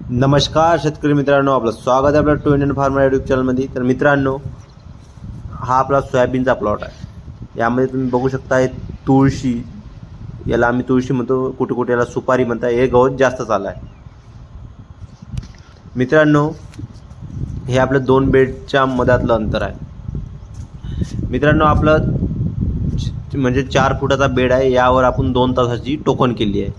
नमस्कार शेतकरी मित्रांनो. आपलं स्वागत आहे आपल्या टू इंडियन फार्मर युट्यूब चॅनलमध्ये. तर मित्रांनो हा आपला सोयाबीनचा प्लॉट आहे. यामध्ये तुम्ही बघू शकता हे तुळशी. याला आम्ही तुळशी म्हणतो. कुठे कुठे याला सुपारी म्हणता हे गवत जास्त चाललं आहे. मित्रांनो हे आपलं दोन बेडच्या मधातलं अंतर आहे. मित्रांनो आपलं म्हणजे चार फुटाचा बेड आहे. यावर आपण दोन तासाची टोकन केली आहे.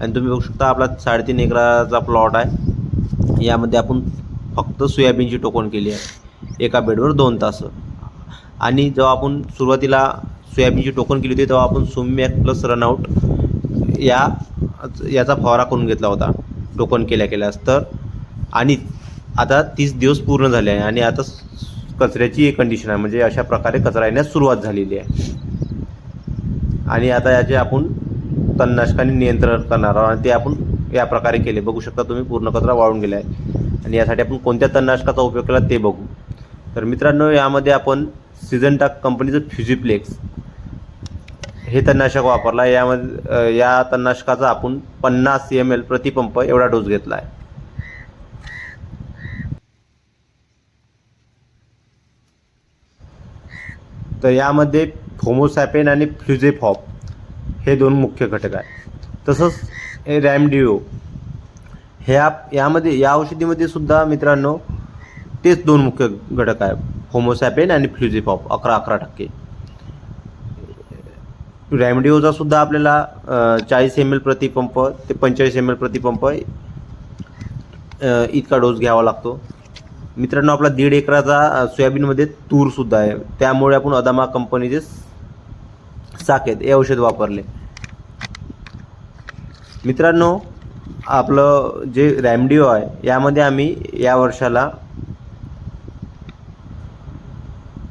आणि तुम्ही बघू शकता आपला साडेतीन एकराचा प्लॉट आहे. यामध्ये आपण फक्त सोयाबीनची टोकन केली आहे. एका बेडवर दोन तास. आणि जेव्हा आपण सुरुवातीला सोयाबीनची टोकन केली होती तेव्हा आपण सुम्यॅक प्लस रनआउट या याचा फवारा करून घेतला होता. टोकन केल्या केल्यास. तर आणि आता तीस दिवस पूर्ण झाले आहे आणि आता कचऱ्याची एक कंडिशन आहे. म्हणजे अशा प्रकारे कचरा येण्यास सुरुवात झालेली आहे. आणि आता याचे आपण तणनाशकाने नियंत्रण करणार आहोत आणि ते आपण या प्रकारे केले. बघू शकता तुम्ही पूर्ण कचरा वाळून गेला आहे आणि यासाठी आपण कोणत्या तणनाशकाचा उपयोग केला ते बघू. तर मित्रांनो यामध्ये आपण सिझनटाक कंपनीचं फ्युजिप्लेक्स हे तणनाशक वापरला यामध्ये या तणनाशकाचा आपण पन्नास एम एल प्रतिपंप एवढा डोस घेतला आहे तर यामध्ये फोमोसॅपेन आणि फ्युजेफॉप हे दोन मुख्य घटक आहे तसंच हे रॅमडिओ ह्या यामध्ये या औषधीमध्ये सुद्धा मित्रांनो तेच दोन मुख्य घटक आहे होमोसॅपेन आणि फ्ल्युझिपॉप अकरा अकरा टक्के. रॅमडिओचा सुद्धा आपल्याला चाळीस एम एल प्रतिपंप ते पंचेचाळीस एम एल प्रतिपंप इतका डोस घ्यावा लागतो. मित्रांनो आपला दीड एकराचा सोयाबीनमध्ये तूरसुद्धा आहे. त्यामुळे आपण अदामा कंपनीचे साकेत हे औषध वापरले. मित्रांनो आपलं जे रॅमडिओ आहे यामध्ये आम्ही या वर्षाला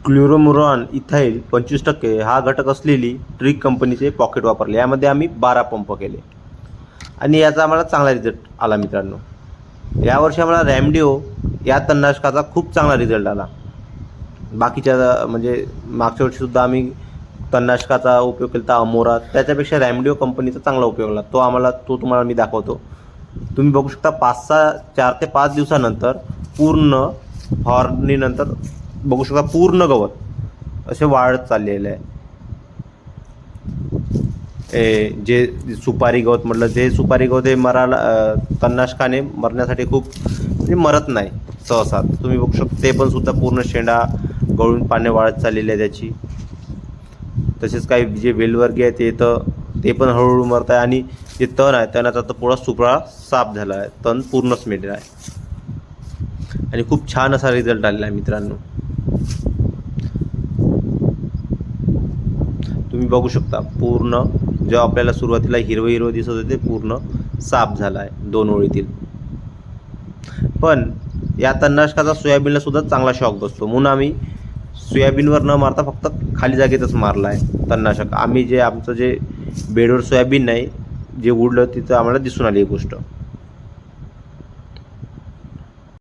क्लोरोमुरॉन इथाईल पंचवीस टक्के हा घटक असलेली ट्रिक कंपनीचे पॉकेट वापरले. यामध्ये आम्ही बारा पंप केले. आणि याचा आम्हाला चांगला रिझल्ट आला मित्रांनो. यावर्षी आम्हाला रॅमडिओ या तणनाशकाचा खूप चांगला रिझल्ट आला. बाकीच्या म्हणजे मागच्या वर्षीसुद्धा आम्ही तणनाशकाचा उपयोग केला होता अमोरा त्याच्यापेक्षा रॅमडिओ कंपनीचा चांगला उपयोग आला तो आम्हाला तो तुम्हाला मी दाखवतो. तुम्ही बघू शकता पाच सहा चार ते पाच दिवसानंतर पूर्ण फवारणीनंतर बघू शकता पूर्ण गवत असे वाढत चाललेले आहे. ए जे सुपारी गवत म्हटलं जे सुपारी गवत हे मराला तन्नाशकाने तणनाशकाने मरण्यासाठी खूप म्हणजे मरत नाही सहसा. तुम्ही बघू शकता ते पण सुद्धा पूर्ण शेंडा गळून पाने वाढत चाललेली आहे त्याची. तसेच काही जे वेलवर्गीय आहे ते तर ते पण हळूहळू मरत आहे आणि जे तण आहे तणाचा तर पुरा सुपळा साफ झाला आहे. तण पूर्णच मेलेलं आहे. आणि खूप छान असा रिझल्ट आलेला आहे मित्रांनो. तुम्ही बघू शकता पूर्ण जेव्हा आपल्याला सुरुवातीला हिरवं हिरवं दिसत होते ते पूर्ण साफ झाला आहे दोन ओळीतील. पण या तणनाशकाचा सोयाबीनला सुद्धा चांगला शॉक बसतो. म्हणून आम्ही सोयाबीनवर न मारता फक्त खाली जागेतच मारला आहे तणनाशक. आम्ही जे आमचं जे बेडवर सोयाबीन नाही जे उडलं तिथं आम्हाला दिसून आली ही गोष्ट.